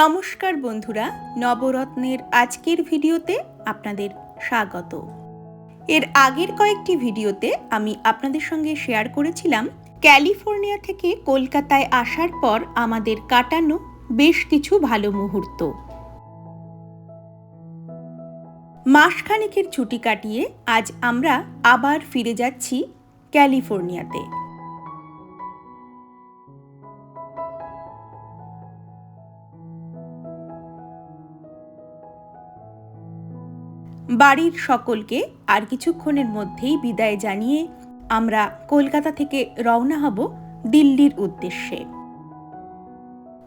নমস্কার বন্ধুরা, নবরত্নের আজকের ভিডিওতে আপনাদের স্বাগত। এর আগের কয়েকটি ভিডিওতে আমি আপনাদের সঙ্গে শেয়ার করেছিলাম, ক্যালিফোর্নিয়া থেকে কলকাতায় আসার পর আমাদের কাটানো বেশ কিছু ভালো মুহূর্ত। মাসখানেকের ছুটি কাটিয়ে আজ আমরা আবার ফিরে যাচ্ছি ক্যালিফোর্নিয়াতে। বাড়ির সকলকে আর কিছুক্ষণের মধ্যেই বিদায় জানিয়ে আমরা কলকাতা থেকে রওনা হব দিল্লির উদ্দেশ্যে।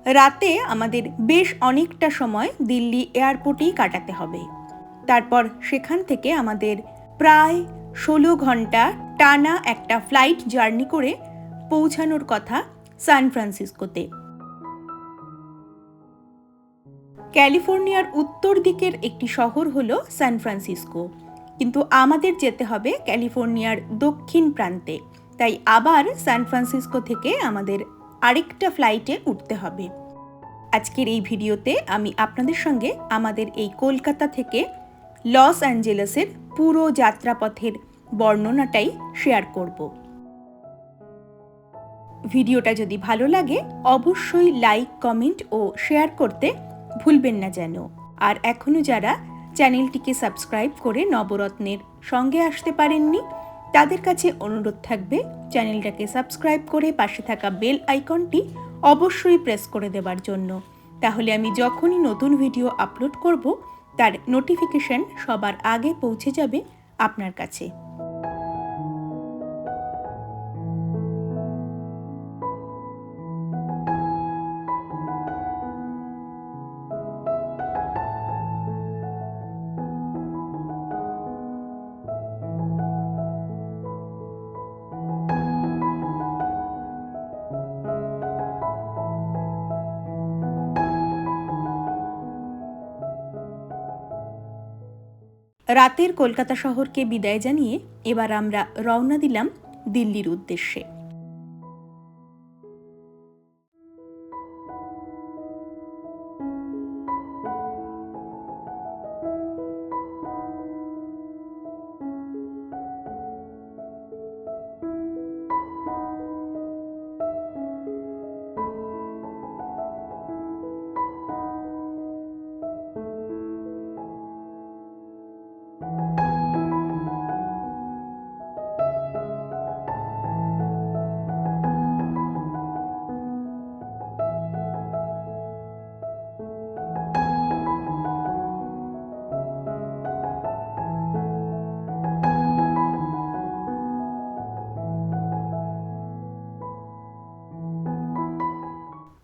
রাতে আমাদের বেশ অনেকটা সময় দিল্লি এয়ারপোর্টেই কাটাতে হবে। তারপর সেখান থেকে আমাদের প্রায় ষোলো ঘণ্টা টানা একটা ফ্লাইট জার্নি করে পৌঁছানোর কথা সান ফ্রান্সিসকোতে। ক্যালিফোর্নিয়ার উত্তর দিকের একটি শহর হল সান ফ্রান্সিসকো কিন্তু আমাদের যেতে হবে ক্যালিফোর্নিয়ার দক্ষিণ প্রান্তে। তাই আবার সান ফ্রান্সিসকো থেকে আমাদের আরেকটা ফ্লাইটে উঠতে হবে। আজকের এই ভিডিওতে আমি আপনাদের সঙ্গে আমাদের এই কলকাতা থেকে লস অ্যাঞ্জেলেসের পুরো যাত্রাপথের বর্ণনাটাই শেয়ার করব। ভিডিওটা যদি ভালো লাগে, অবশ্যই লাইক কমেন্ট ও শেয়ার করতে ভুলবেন না যেন। আর এখনও যারা চ্যানেলটিকে সাবস্ক্রাইব করে নবরত্নের সঙ্গে আসতে পারেননি, তাদের কাছে অনুরোধ থাকবে চ্যানেলটাকে সাবস্ক্রাইব করে পাশে থাকা বেল আইকনটি অবশ্যই প্রেস করে দেবার জন্য। তাহলে আমি যখনই নতুন ভিডিও আপলোড করব, তার নোটিফিকেশন সবার আগে পৌঁছে যাবে আপনার কাছে। রাতের কলকাতা শহরকে বিদায় জানিয়ে এবার আমরা রওনা দিলাম দিল্লির উদ্দেশ্যে।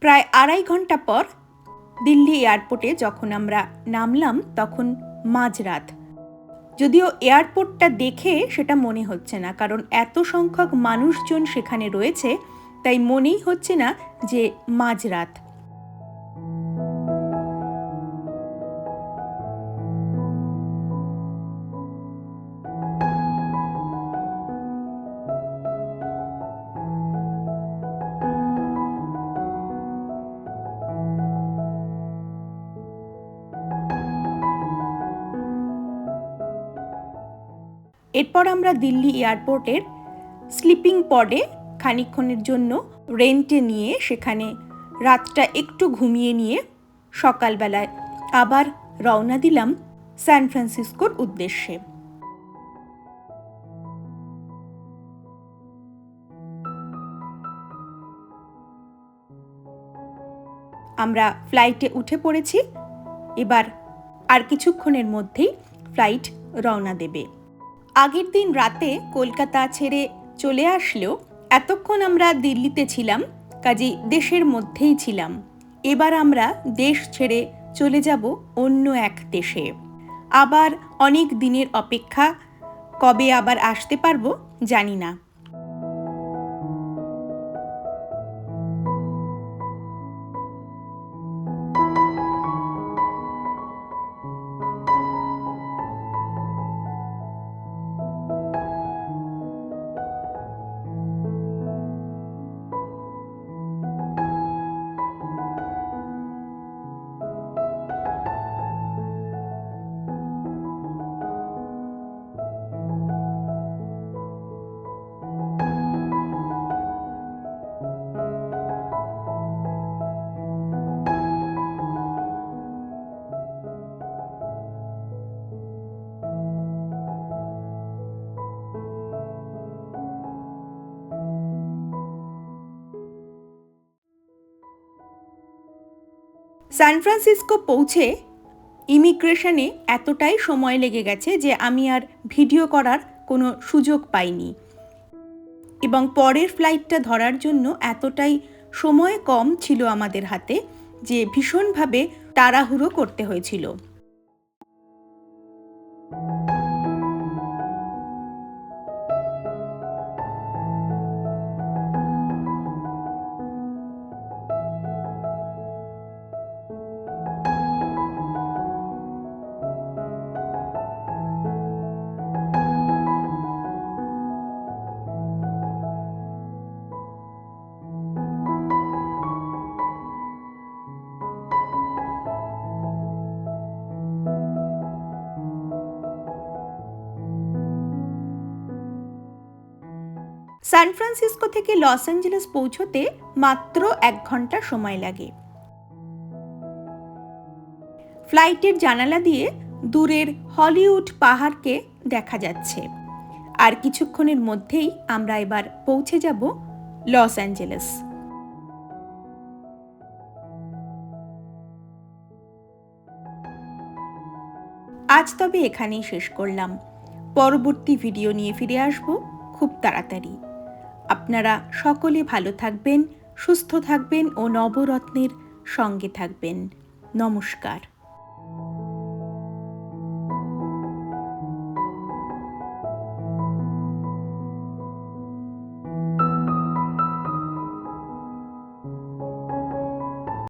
প্রায় আড়াই ঘণ্টা পর দিল্লি এয়ারপোর্টে যখন আমরা নামলাম, তখন মাঝরাত। যদিও এয়ারপোর্টটা দেখে সেটা মনে হচ্ছে না, কারণ এত সংখ্যক মানুষজন সেখানে রয়েছে, তাই মনেই হচ্ছে না যে মাঝরাত। এরপর আমরা দিল্লি এয়ারপোর্টের স্লিপিং পডে খানিক্ষণের জন্য রেন্টে নিয়ে সেখানে রাতটা একটু ঘুমিয়ে নিয়ে সকালবেলায় আবার রওনা দিলাম সান ফ্রান্সিসকোর উদ্দেশ্যে। আমরা ফ্লাইটে উঠে পড়েছি, এবার আর কিছুক্ষণের মধ্যেই ফ্লাইট রওনা দেবে। আগের দিন রাতে কলকাতা ছেড়ে চলে আসলেও এতক্ষণ আমরা দিল্লিতে ছিলাম কাজেই দেশের মধ্যেই ছিলাম। এবার আমরা দেশ ছেড়ে চলে যাব অন্য এক দেশে। আবার অনেক দিনের অপেক্ষা, কবে আবার আসতে পারব জানি না। সান ফ্রান্সিসকো পৌঁছে ইমিগ্রেশনে এতটাই সময় লেগে গেছে যে আমি আর ভিডিও করার কোনো সুযোগ পাইনি। এবং পরের ফ্লাইটটা ধরার জন্য এতটাই সময় কম ছিল আমাদের হাতে যে ভীষণভাবে তাড়াহুড়ো করতে হয়েছিল। সান ফ্রান্সিসকো থেকে লস অ্যাঞ্জেলেস পৌঁছতে মাত্র এক ঘণ্টা সময় লাগে। ফ্লাইটের জানালা দিয়ে দূরের হলিউড পাহাড়কে দেখা যাচ্ছে। আর কিছুক্ষণের মধ্যেই আমরা এবার পৌঁছে যাব লস অ্যাঞ্জেলেস। আজ তবে এখানেই শেষ করলাম। পরবর্তী ভিডিও নিয়ে ফিরে আসব খুব তাড়াতাড়ি। আপনারা সকলে ভালো থাকবেন সুস্থ থাকবেন ও নবরত্নের সঙ্গে থাকবেন। নমস্কার।